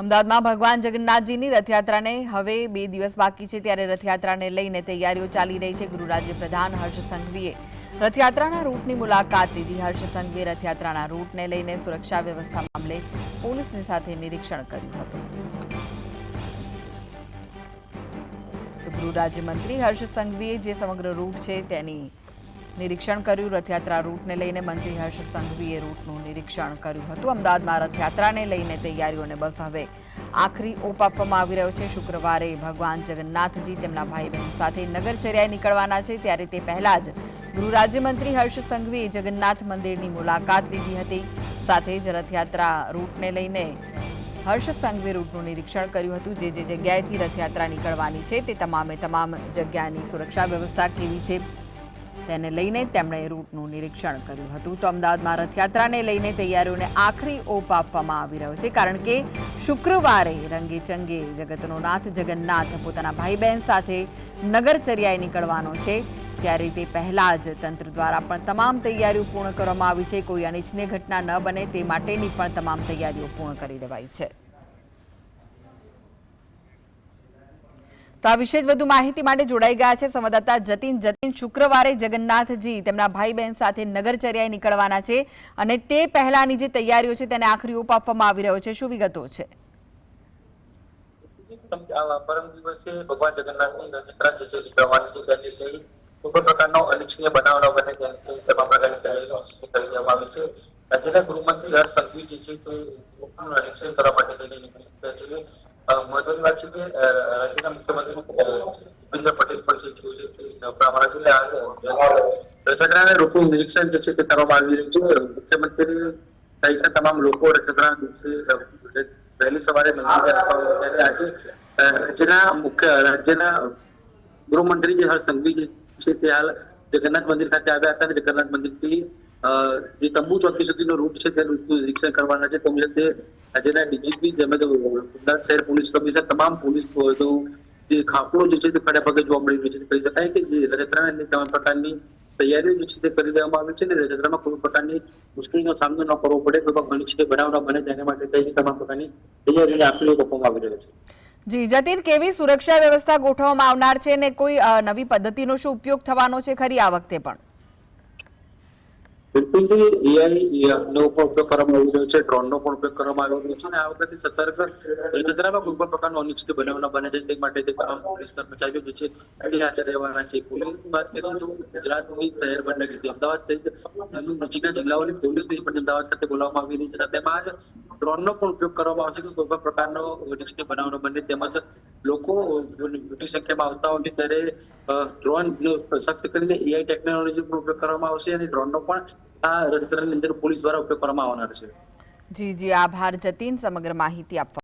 અમદાવાદમાં ભગવાન જગન્નાથજીની રથયાત્રાને હવે બે દિવસ બાકી છે ત્યારે રથયાત્રાને લઈને તૈયારીઓ ચાલી રહી છે ગૃહરાજ્ય પ્રધાન હર્ષ સંઘવીએ. રથયાત્રાના રૂટની મુલાકાત લીધી. હર્ષ સંઘવીએ રથયાત્રાના રૂટને લઈને સુરક્ષા વ્યવસ્થા મામલે પોલીસની સાથે નિરીક્ષણ કર્યું હતું. ગૃહ રાજ્યમંત્રી હર્ષ સંઘવીએ જે સમગ્ર રૂટ છે તેની નિરીક્ષણ કર્યું. રથયાત્રા રૂટને લઈને મંત્રી હર્ષ સંઘવીએ રૂટનું નિરીક્ષણ કર્યું હતું. અમદાવાદમાં રથયાત્રાને લઈને તૈયારીઓને બસ હવે આખરી ઓપ આપવામાં આવી રહ્યો છે. શુક્રવારે ભગવાન જગન્નાથજી તેમના ભાઈ બહેન સાથે નગરચર્યાએ નીકળવાના છે. ત્યારે તે પહેલા જ ગૃહ રાજ્યમંત્રી હર્ષ સંઘવીએ જગન્નાથ મંદિરની મુલાકાત લીધી હતી. સાથે જ રથયાત્રા રૂટને લઈને હર્ષ સંઘવી રૂટનું નિરીક્ષણ કર્યું હતું. જે જે જગ્યાએથી રથયાત્રા નીકળવાની છે તે તમામે તમામ જગ્યાની સુરક્ષા વ્યવસ્થા કેવી છે? તેને લઈને તેમણે રૂટનું નિરીક્ષણ કર્યું હતું. તો અમદાવાદમાં રથયાત્રાને લઈને તૈયારીઓને આખરી ઓપ આપવામાં આવી રહ્યો છે, કારણ કે શુક્રવારે રંગેચંગે જગતનો નાથ જગન્નાથ પોતાના ભાઈ બહેન સાથે નગરચર્યાએ નીકળવાનો છે. ત્યારે તે પહેલાં જ તંત્ર દ્વારા પણ તમામ તૈયારીઓ પૂર્ણ કરવામાં આવી છે. કોઈ અનિચ્છનીય ઘટના ન બને, તે માટેની પણ તમામ તૈયારીઓ પૂર્ણ કરી દેવાઈ છે. તો આ વિશે વધુ માહિતી માટે જોડાઈ ગયા છે સંવાદદાતા જતીન. જતીન, શુક્રવારે જગન્નાથજી તેમના ભાઈ બહેન સાથે નગરચર્યાએ નીકળવાના છે અને તે પહેલાની જે તૈયારીઓ છે તેને આખરી ઓપ આપવામાં આવી રહ્યો છે. શું વિગતો છે? અનિચ્છનીય રાજ્યના ગૃહમંત્રી હર્ષ સંઘવી જે છે તે નિરીક્ષણ કરવા માટે નીકળી છે. વાત છે કે રાજ્યના મુખ્યમંત્રી ભૂપેન્દ્ર પટેલ પણ છે અમારા જિલ્લા નિરીક્ષણ જે છે તે કરવામાં આવી રહ્યું છે. મુખ્યમંત્રી સહિતના તમામ લોકો રથયાત્રાના દિવસે પહેલી સવારે મંદિરે ત્યારે આજે રાજ્યના મુખ્ય, રાજ્યના ગૃહમંત્રી જે હર્ષ સંઘવી છે તે હાલ જગન્નાથ મંદિર ખાતે આવ્યા હતા. જગન્નાથ મંદિરથી જે તંબુ ચોકી સુધીનો રૂટ છે તે રૂટનું નિરીક્ષણ કરવાના છે. કોંગ્રેસ રાજ્યના ડીજીપી તેમજ ગુજરાત શહેર પોલીસ કમિશનર તમામ પોલીસ જે ખાપલો જે છે તે ખડા પગે જોવા મળી રહ્યો છે. કહી શકાય કે જે રજત્રાની તમામ પ્રકારની તૈયારીઓ જે છે તે કરી દેવામાં આવી છે અને રજત્રામાં કોઈ પ્રકારની મુશ્કેલીનો સામનો ન કરવો પડે, કોઈ પણ અનિચ્છનીય બનાવ ન બને, તેના માટે કઈ તમામ પ્રકારની તૈયારીઓને આપીને આપવામાં આવી રહ્યો છે. જી, જતીન, કેવી સુરક્ષા વ્યવસ્થા ગોઠવવામાં આવનાર છે અને કોઈ નવી પદ્ધતિનો શું ઉપયોગ થવાનો છે? ખરી આ વખતે પણ. બિલકુલથી એઆઈ નો પણ ઉપયોગ કરવામાં આવી રહ્યો છે ડ્રોન નો પણ ઉપયોગ કરવામાં આવી રહ્યો છે અને આ વખતે સતર્ક રથયાત્રામાં કોઈ પણ પ્રકારનો અનિચ્છિત બનાવ ન બને છે, તે માટે તે તમામ પોલીસ કર્મચારીઓ જે છે તે હાજર રહેવાના છે પોલીસની વાત કરીએ તો ગુજરાતની શહેર બંને અમદાવાદ સહિત નજીકના જિલ્લાઓની પોલીસ પણ અમદાવાદ ખાતે બોલાવવામાં આવી રહી છે. તેમાં જ ડ્રોનનો પણ ઉપયોગ કરવામાં આવશે કે કોઈ પ્રકારનો અનિચ્છનીય બનાવ બને, તેમજ લોકો મોટી સંખ્યામાં આવતા હોય ત્યારે ડ્રોન સખ્ત કરીને એઆઈ ટેકનોલોજી પણ ઉપયોગ કરવામાં આવશે અને ડ્રોનનો પણ આ રસીકરણની અંદર પોલીસ દ્વારા ઉપયોગ કરવામાં આવનાર છે. જી જી. આભાર, જતીન. સમગ્ર માહિતી આપવા